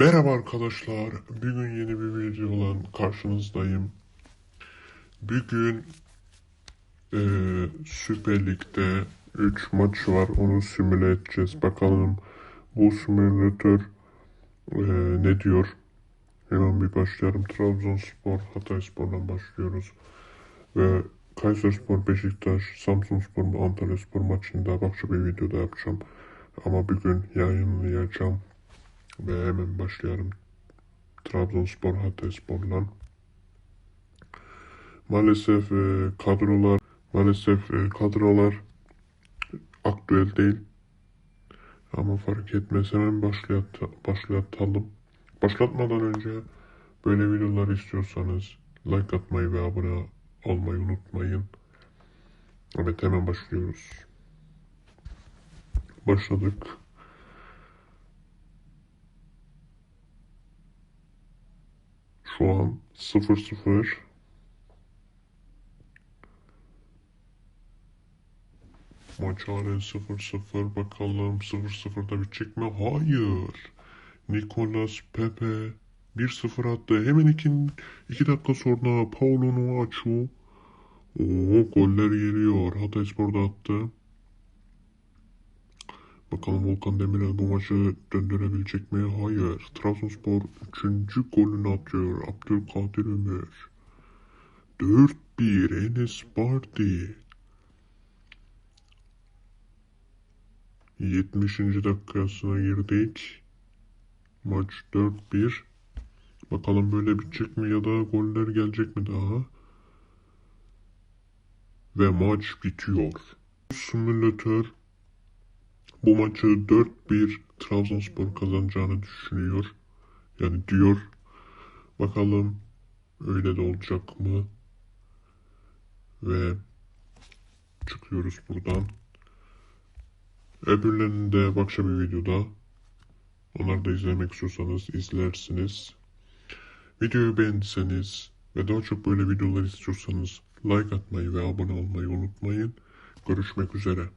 Merhaba arkadaşlar. Bugün yeni bir videodan karşınızdayım. Bugün eee Süper Lig'de 3 maç var. Onu simüle edeceğiz. Bakalım bu simülatör eee, ne diyor? Hemen bir başlayalım. Trabzonspor, Hatayspor'dan başlıyoruz. Ve Kayserispor, Beşiktaş, Samsunspor, Antalyaspor maçında başka bir videoda yapacağım. Ama bugün yayınlayacağım. Ve hemen başlayalım. Trabzonspor, Hatayspor'la. Maalesef e, kadrolar maalesef e, kadrolar aktüel değil. Ama fark etmez hemen başlayat, başlatalım. Başlatmadan önce böyle videolar istiyorsanız like atmayı ve abone olmayı unutmayın. Evet hemen başlıyoruz. Başladık. Şu an 0-0. Maç halen 0-0. Bakalım 0-0'da bitecek mi? Hayır. Nicolas Pepe 1-0 attı. Hemen 2, 2 dakika sonra Paulo Nuachu. Oo, goller geliyor. Hatayspor'da attı. Bakalım Volkan Demirel bu maçı döndürebilecek mi? Hayır. Trabzonspor 3. golünü atıyor. Abdülkadir Ömür. 4-1 Enes Bardi. 70. dakikasına girdik. Maç 4-1. Bakalım böyle bitecek mi ya da goller gelecek mi daha? Ve maç bitiyor. Simülatör bu maçı 4-1 Trabzonspor kazanacağını düşünüyor. Yani diyor. Bakalım öyle de olacak mı? Ve çıkıyoruz buradan. Öbürlerini de başka bir videoda onları da izlemek istiyorsanız izlersiniz. Videoyu beğendiyseniz ve daha çok böyle videolar istiyorsanız like atmayı ve abone olmayı unutmayın. Görüşmek üzere.